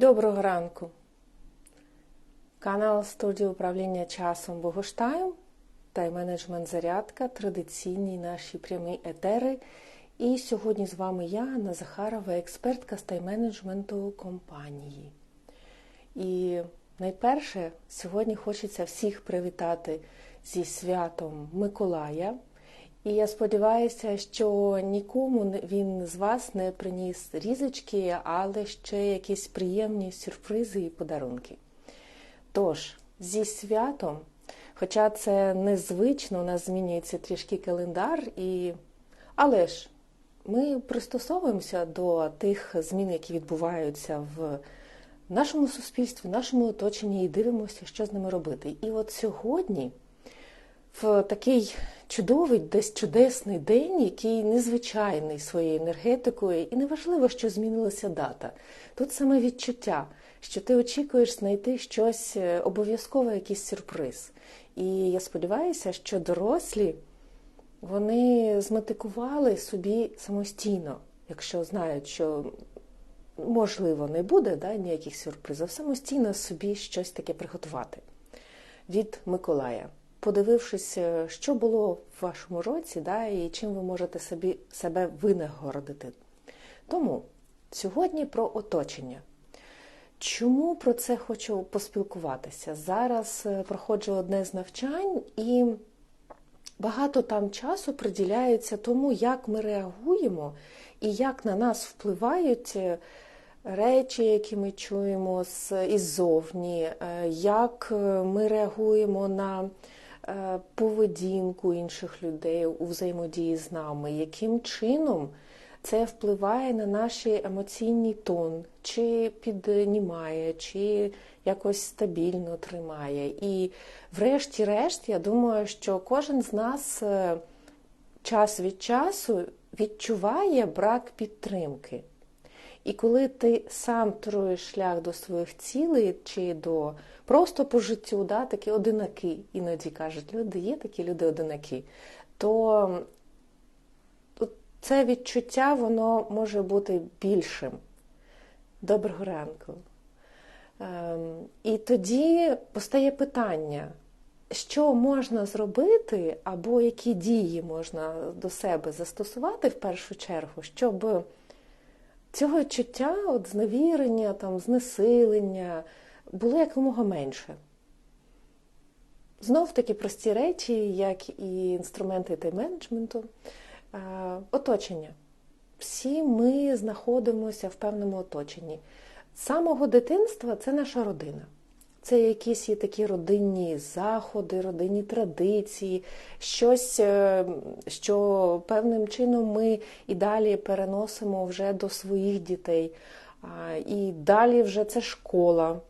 Доброго ранку! Канал студії управління часом Богоштайм тайм-менеджмент Зарядка, традиційні наші прямі етери. І сьогодні з вами я, Анна Захарова, експертка з тайм-менеджменту компанії. І найперше, сьогодні хочеться всіх привітати зі святом Миколая. І я сподіваюся, що нікому він з вас не приніс різочки, але ще якісь приємні сюрпризи і подарунки. Тож, зі святом, хоча це незвично, у нас змінюється трішки календар, і... але ж ми пристосовуємося до тих змін, які відбуваються в нашому суспільстві, в нашому оточенні, і дивимося, що з ними робити. І от сьогодні в такий чудовий, десь чудесний день, який незвичайний своєю енергетикою, і неважливо, що змінилася дата. Тут саме відчуття, що ти очікуєш знайти щось е, обов'язково, якийсь сюрприз. І я сподіваюся, що дорослі вони зметикували собі самостійно, якщо знають, що можливо не буде да, ніяких сюрпризів, самостійно собі щось таке приготувати від Миколая подивившись, е, що було в вашому році, да, і чим ви можете собі себе винагородити. Тому сьогодні про оточення. Чому про це хочу поспілкуватися? Зараз е, проходжу одне з навчань, і багато там часу приділяється тому, як ми реагуємо і як на нас впливають е, речі, які ми чуємо іззовні, як ми реагуємо на поведінку інших людей у взаємодії з нами, яким чином це впливає на наш емоційний тон, чи піднімає, чи якось стабільно тримає. І, врешті-решт, я думаю, що кожен з нас е, час від часу відчуває брак підтримки. І коли ти сам троєш шлях до своїх цілей чи до просто по життю, да, такі одинаки, іноді кажуть, люди є такі люди одинаки, то це відчуття воно може бути більшим. Доброго ранку. Ем, і тоді постає питання, що можна зробити, або які дії можна до себе застосувати в першу чергу, щоб цього відчуття, от зневірення, там, знесилення було якомога менше. Знов такі прості речі, як і інструменти тайм-менеджменту, оточення. Всі ми знаходимося в певному оточенні. З самого дитинства це наша родина. Це якісь є такі родинні заходи, родинні традиції, щось, е, що певним чином ми і далі переносимо вже до своїх дітей. І далі вже це школа.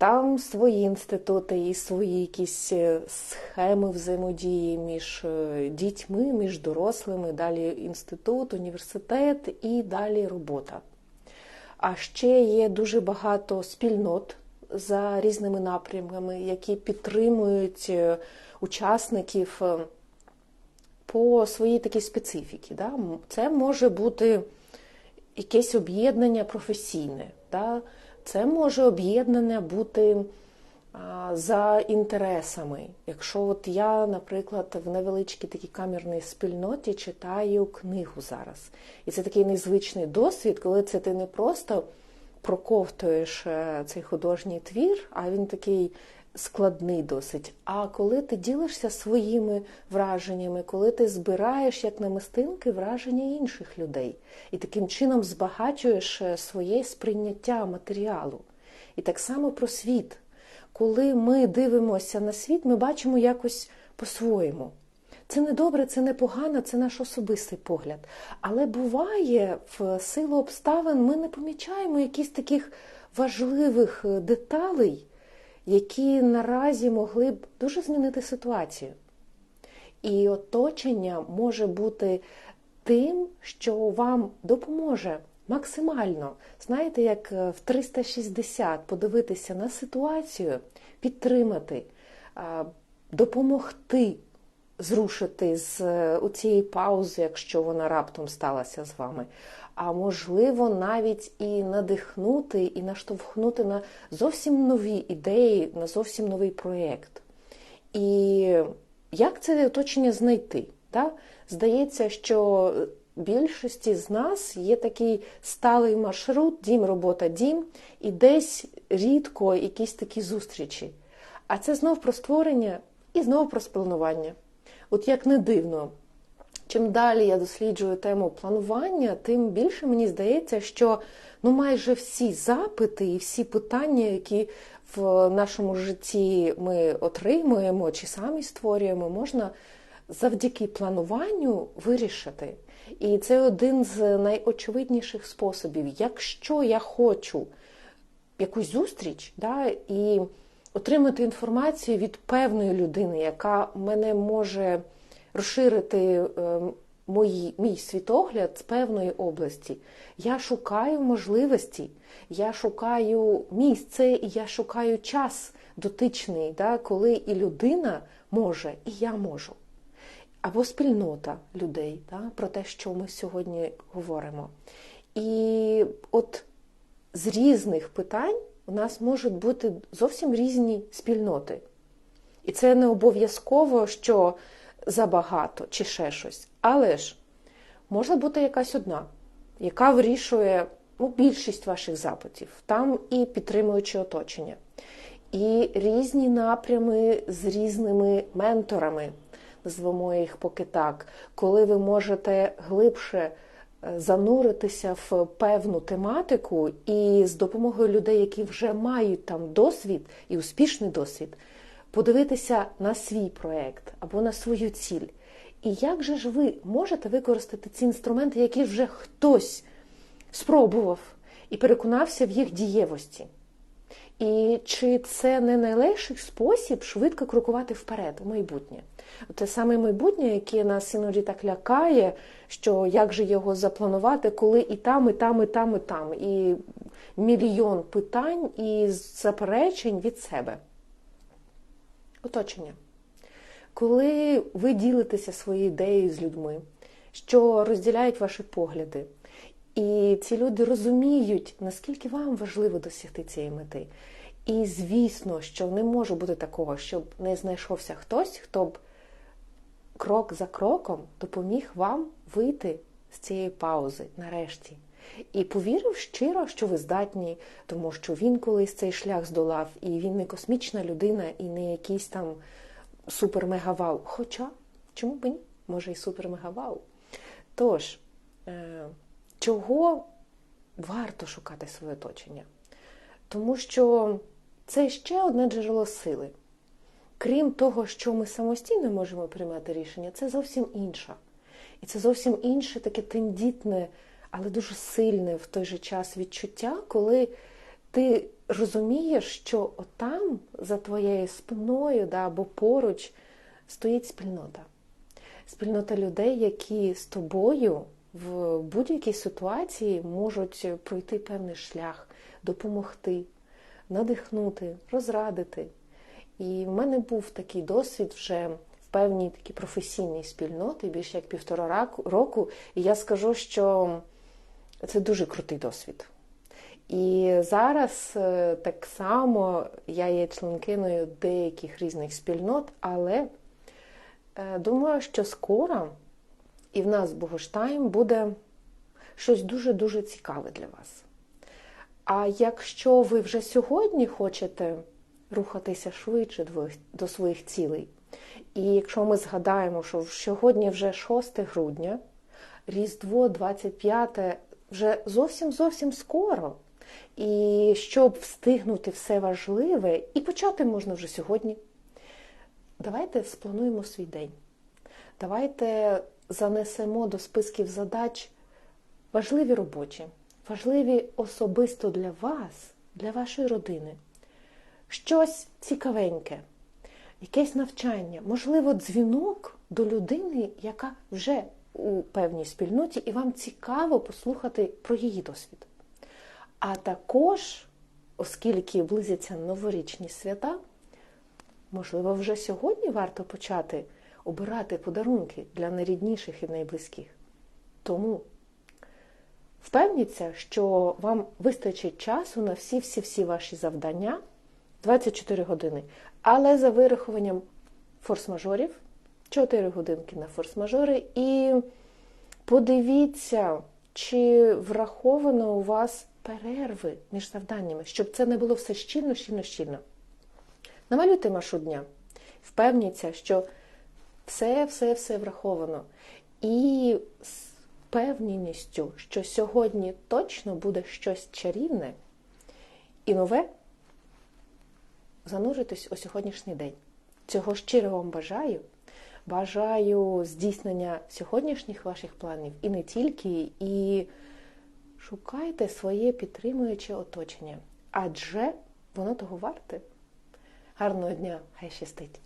Там свої інститути і свої якісь е, схеми взаємодії між е, дітьми, між дорослими, далі інститут, університет і далі робота. А ще є дуже багато спільнот за різними напрямками, які підтримують е, учасників по своїй такій специфіці. Да? Це може бути якесь об'єднання професійне. Да? Це може об'єднане бути за інтересами. Якщо от я, наприклад, в невеличкій такій камерній спільноті читаю книгу зараз. І це такий незвичний досвід, коли це ти не просто проковтуєш е, цей художній твір, а він такий складний досить. А коли ти ділишся своїми враженнями, коли ти збираєш як намистинки враження інших людей, і таким чином збагачуєш е, своє сприйняття матеріалу. І так само про світ. Коли ми дивимося на світ, ми бачимо якось по-своєму. Це не добре, це не погано, це наш особистий погляд. Але буває, в силу обставин ми не помічаємо якісь таких важливих е, деталей, які наразі могли б дуже змінити ситуацію. І оточення може бути тим, що вам допоможе максимально, знаєте, як е, в 360 подивитися на ситуацію, підтримати, допомогти зрушити з е, цієї паузи, якщо вона раптом сталася з вами. А можливо, навіть і надихнути, і наштовхнути на зовсім нові ідеї, на зовсім новий проєкт. І як це оточення знайти? Так? Здається, що більшості з нас є такий сталий маршрут, дім, робота, дім, і десь рідко якісь такі зустрічі. А це знов про створення і знов про спланування. От як не дивно, чим далі я досліджую тему планування, тим більше мені здається, що ну майже всі запити і всі питання, які в нашому житті ми отримуємо чи самі створюємо, можна завдяки плануванню вирішити. І це один з найочевидніших способів. Якщо я хочу якусь зустріч, да, і отримати інформацію від певної людини, яка мене може розширити е, мої, мій світогляд з певної області, я шукаю можливості, я шукаю місце і я шукаю час дотичний, да, коли і людина може, і я можу або спільнота людей, да, про те, що ми сьогодні говоримо. І от з різних питань у нас можуть бути зовсім різні спільноти. І це не обов'язково, що забагато чи ще щось. Але ж може бути якась одна, яка вирішує ну, більшість ваших запитів, там і підтримуючи оточення, і різні напрями з різними менторами назвемо їх поки так, коли ви можете глибше е, зануритися в певну тематику і з допомогою людей, які вже мають там досвід і успішний досвід, подивитися на свій проєкт або на свою ціль. І як же ж ви можете використати ці інструменти, які вже хтось спробував і переконався в їх дієвості? І чи це не найлегший спосіб швидко крокувати вперед у майбутнє? Те саме майбутнє, яке нас іноді так лякає, що як же його запланувати, коли і там, і там, і там, і там, і мільйон питань і заперечень від себе. Оточення. Коли ви ділитеся своєю ідеєю з людьми, що розділяють ваші погляди, і ці люди розуміють, наскільки вам важливо досягти цієї мети. І звісно, що не може бути такого, щоб не знайшовся хтось, хто б крок за кроком допоміг вам вийти з цієї паузи нарешті. І повірив щиро, що ви здатні, тому що він колись цей шлях здолав, і він не космічна людина, і не якийсь там супер-мегавау. Хоча, чому б ні? Може і супер-мегавау. Тож, е, чого варто шукати своє оточення? Тому що це ще одне джерело сили. Крім того, що ми самостійно можемо приймати рішення, це зовсім інше. І це зовсім інше таке тендітне, але дуже сильне в той же час відчуття, коли ти розумієш, що отам, за твоєю спиною да, або поруч, стоїть спільнота. Спільнота людей, які з тобою в будь-якій ситуації можуть пройти певний шлях, допомогти, надихнути, розрадити. І в мене був такий досвід вже в певній такій професійній спільноті, більше як півтора року. І я скажу, що це дуже крутий досвід. І зараз е, так само я є членкиною деяких різних спільнот, але е, думаю, що скоро і в нас Богоштайм буде щось дуже-дуже цікаве для вас. А якщо ви вже сьогодні хочете рухатися швидше до своїх цілей, і якщо ми згадаємо, що сьогодні вже 6 грудня, Різдво 25 вже зовсім зовсім скоро. І щоб встигнути все важливе, і почати можна вже сьогодні. Давайте сплануємо свій день. Давайте занесемо до списків задач важливі робочі важливі особисто для вас, для вашої родини. Щось цікавеньке, якесь навчання, можливо, дзвінок до людини, яка вже у певній спільноті, і вам цікаво послухати про її досвід. А також, оскільки близяться новорічні свята, можливо, вже сьогодні варто почати обирати подарунки для найрідніших і найблизьких. Тому впевніться, що вам вистачить часу на всі-всі-всі ваші завдання 24 години. Але за вирахуванням форс-мажорів, 4 годинки на форс-мажори, і подивіться, чи враховано у вас перерви між завданнями, щоб це не було все щільно, щільно, щільно. Намалюйте маршрут дня. Впевніться, що все, все, все враховано. І з впевненістю, що сьогодні точно буде щось чарівне і нове, зануритись у сьогоднішній день. Цього щиро вам бажаю. Бажаю здійснення сьогоднішніх ваших планів і не тільки, і шукайте своє підтримуюче оточення, адже воно того варте. Гарного дня, хай щастить!